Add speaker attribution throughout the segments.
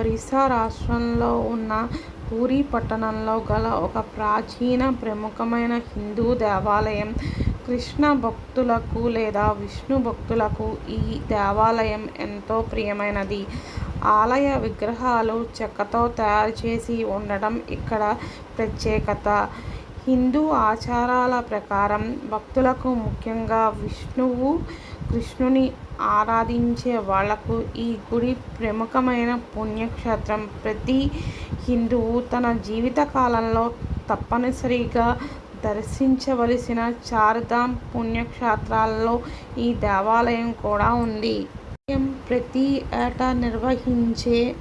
Speaker 1: ఒరిస్సా రాష్ట్రంలో ఉన్న పూరీ పట్టణంలో గల ఒక ప్రాచీన ప్రముఖమైన హిందూ దేవాలయం. కృష్ణ భక్తులకు లేదా విష్ణు భక్తులకు ఈ దేవాలయం ఎంతో ప్రియమైనది. ఆలయ విగ్రహాలు చెక్కతో తయారు చేసి ఉండడం ఇక్కడ ప్రత్యేకత. హిందూ ఆచారాల ప్రకారం భక్తులకు ముఖ్యంగా విష్ణువు, కృష్ణుని ఆరాధించే వాళ్ళకు ఈ గుడి ప్రముఖమైన పుణ్యక్షేత్రం. ప్రతి హిందువు తన జీవిత కాలంలో తప్పనిసరిగా దర్శించవలసిన చారుధామ్ పుణ్యక్షేత్రాల్లో ఈ దేవాలయం కూడా ఉంది. ప్రతి ఏటా నిర్వహించే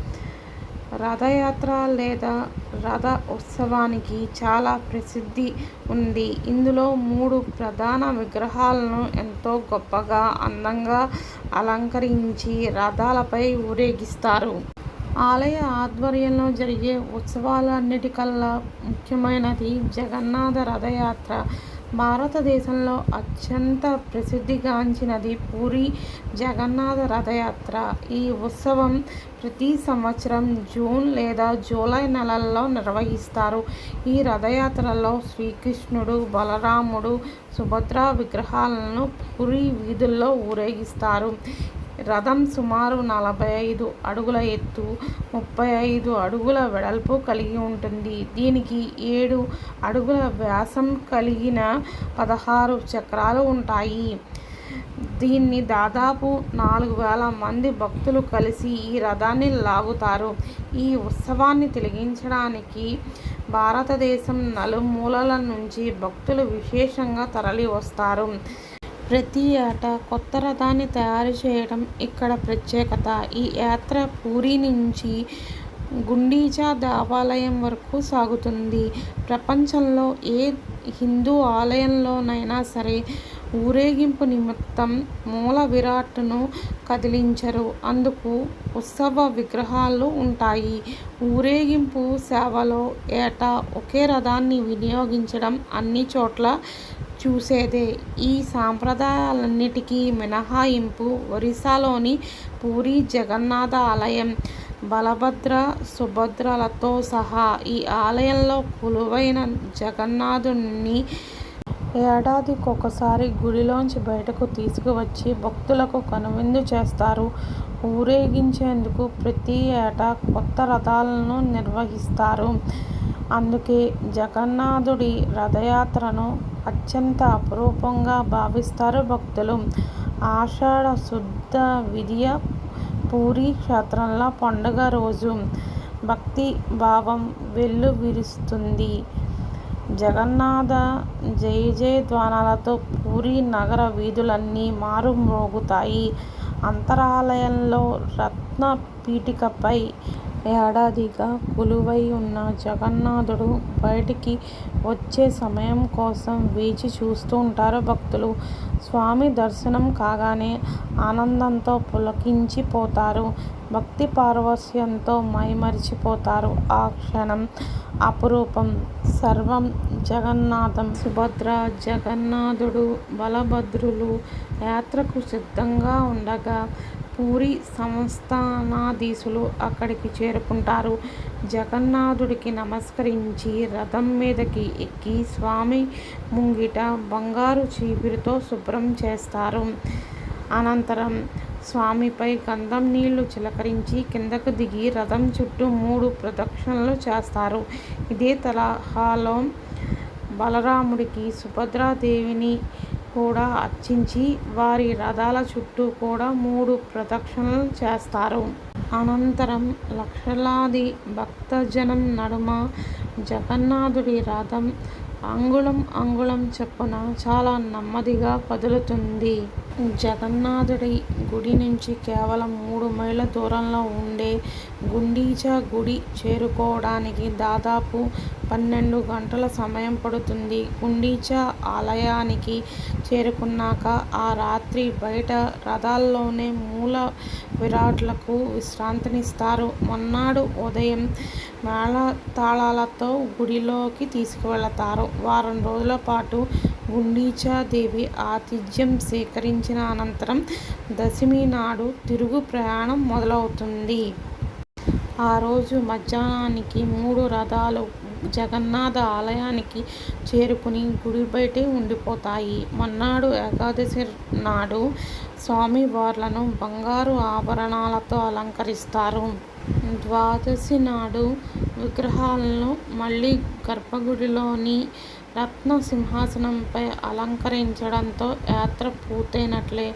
Speaker 1: రథయాత్ర లేదా రథ ఉత్సవానికి చాలా ప్రసిద్ధి ఉంది. ఇందులో మూడు ప్రధాన విగ్రహాలను ఎంతో గొప్పగా, అందంగా అలంకరించి రథాలపై ఊరేగిస్తారు. ఆలయ ఆధ్వర్యంలో జరిగే ఉత్సవాలన్నిటికల్లా ముఖ్యమైనది జగన్నాథ రథయాత్ర. భారతదేశంలో అత్యంత ప్రసిద్ధిగాంచినది పూరి జగన్నాథ రథయాత్ర. ఈ ఉత్సవం ప్రతి సంవత్సరం జూన్ లేదా జూలై నెలల్లో నిర్వహిస్తారు. ఈ రథయాత్రలో శ్రీకృష్ణుడు, బలరాముడు, సుభద్ర విగ్రహాలను పూరి వీధుల్లో ఊరేగిస్తారు. రథం సుమారు నలభై ఐదు అడుగుల ఎత్తు, ముప్పై ఐదు అడుగుల వెడల్పు కలిగి ఉంటుంది. దీనికి ఏడు అడుగుల వ్యాసం కలిగిన పదహారు చక్రాలు ఉంటాయి. దీన్ని దాదాపు నాలుగు వేల మంది భక్తులు కలిసి ఈ రథాన్ని లాగుతారు. ఈ ఉత్సవాన్ని తిలకించడానికి భారతదేశం నలుమూలల నుంచి భక్తులు విశేషంగా తరలి వస్తారు ప్రతి ఏటా కొత్త రథాన్ని తయారు చేయడం ఇక్కడ ప్రత్యేకత. ఈ యాత్ర పూరి నుంచి గుండీచా దేవాలయం వరకు సాగుతుంది. ప్రపంచంలో ఏ హిందూ ఆలయంలోనైనా సరే ఊరేగింపు నిమిత్తం మూల విరాట్ను కదిలించరు. అందుకు ఉత్సవ విగ్రహాలు ఉంటాయి. ఊరేగింపు సేవలో ఏటా ఒకే రథాన్ని వినియోగించడం అన్ని చోట్ల చూసేదే. ఈ సాంప్రదాయాలన్నిటికీ మినహాయింపు ఒరిస్సాలోని పూరీ జగన్నాథ ఆలయం. బలభద్ర, సుభద్రలతో సహా ఈ ఆలయంలో కొలువైన జగన్నాథుడిని ఏడాదికొకసారి గుడిలోంచి బయటకు తీసుకువచ్చి భక్తులకు కనువిందు చేస్తారు. ఊరేగించేందుకు ప్రతి ఏటా కొత్త రథాలను నిర్వహిస్తారు. అందుకే జగన్నాథుడి రథయాత్రను అత్యంత అపురూపంగా భావిస్తారు భక్తులు. ఆషాఢ శుద్ధ విధియ పూరీ క్షేత్రంలో పండుగ రోజు భక్తి భావం వెల్లివిరుస్తుంది. జగన్నాథ జయజయధ్వానాలతో పూరి నగర వీధులన్నీ మారుమోగుతాయి అంతరాలయంలో రత్న పీఠికపై ఏడాదిగా కొలువై ఉన్న జగన్నాథుడు బయటికి వచ్చే సమయం కోసం వేచి చూస్తుంటారు భక్తులు. స్వామి దర్శనం కాగానే ఆనందంతో పులకించిపోతారు. భక్తి పార్వస్యంతో మైమరిచిపోతారు ఆ క్షణం అపురూపం. సర్వం జగన్నాథం. సుభద్ర, జగన్నాథుడు, బలభద్రులు యాత్రకు సిద్ధంగా ఉండగా పూరి సంస్థానాధీశులు అక్కడికి చేరుకుంటారు. జగన్నాథుడికి నమస్కరించి రథం మీదకి ఎక్కి స్వామి ముంగిట బంగారు చీపిరితో శుభ్రం చేస్తారు. అనంతరం స్వామిపై గంధం నీళ్ళు చిలకరించి కిందకు దిగి రథం చుట్టూ మూడు ప్రదక్షిణలు చేస్తారు. ఇదే తరహాలో బలరాముడికి సుభద్రాదేవిని కూడా అర్చించి వారి రథాల చుట్టూ కూడా మూడు ప్రదక్షిణలు చేస్తారు. అనంతరం లక్షలాది భక్తజనం నడుమ జగన్నాథుడి రథం అంగుళం అంగుళం చొప్పున చాలా నెమ్మదిగా కదులుతుంది. జగన్నాథుడి గుడి నుంచి కేవలం మూడు మైళ్ళ దూరంలో ఉండే గుండీచా గుడి చేరుకోవడానికి దాదాపు పన్నెండు గంటల సమయం పడుతుంది. గుండీచా ఆలయానికి చేరుకున్నాక ఆ రాత్రి బయట రథాల్లోనే మూల విరాట్లకు విశ్రాంతినిస్తారు. మొన్నాడు ఉదయం మేళతాళాలతో గుడిలోకి తీసుకువెళతారు. వారం రోజులపాటు పాటు గుండీచాదేవి ఆతిథ్యం స్వీకరించిన అనంతరం దశమి నాడు తిరుగు ప్రయాణం మొదలవుతుంది. ఆ రోజు మధ్యాహ్నానికి మూడు రథాలు జగన్నాథ ఆలయానికి చేరుకుని గుడి బయటే ఉండిపోతాయి. మన్నాడు ఏకాదశి నాడు స్వామివార్లను బంగారు ఆభరణాలతో అలంకరిస్తారు. ద్వాదశి నాడు విగ్రహాలను మళ్ళీ గర్భగుడిలోని రత్న సింహాసనంపై అలంకరించడంతో యాత్ర పూర్తయినట్లే.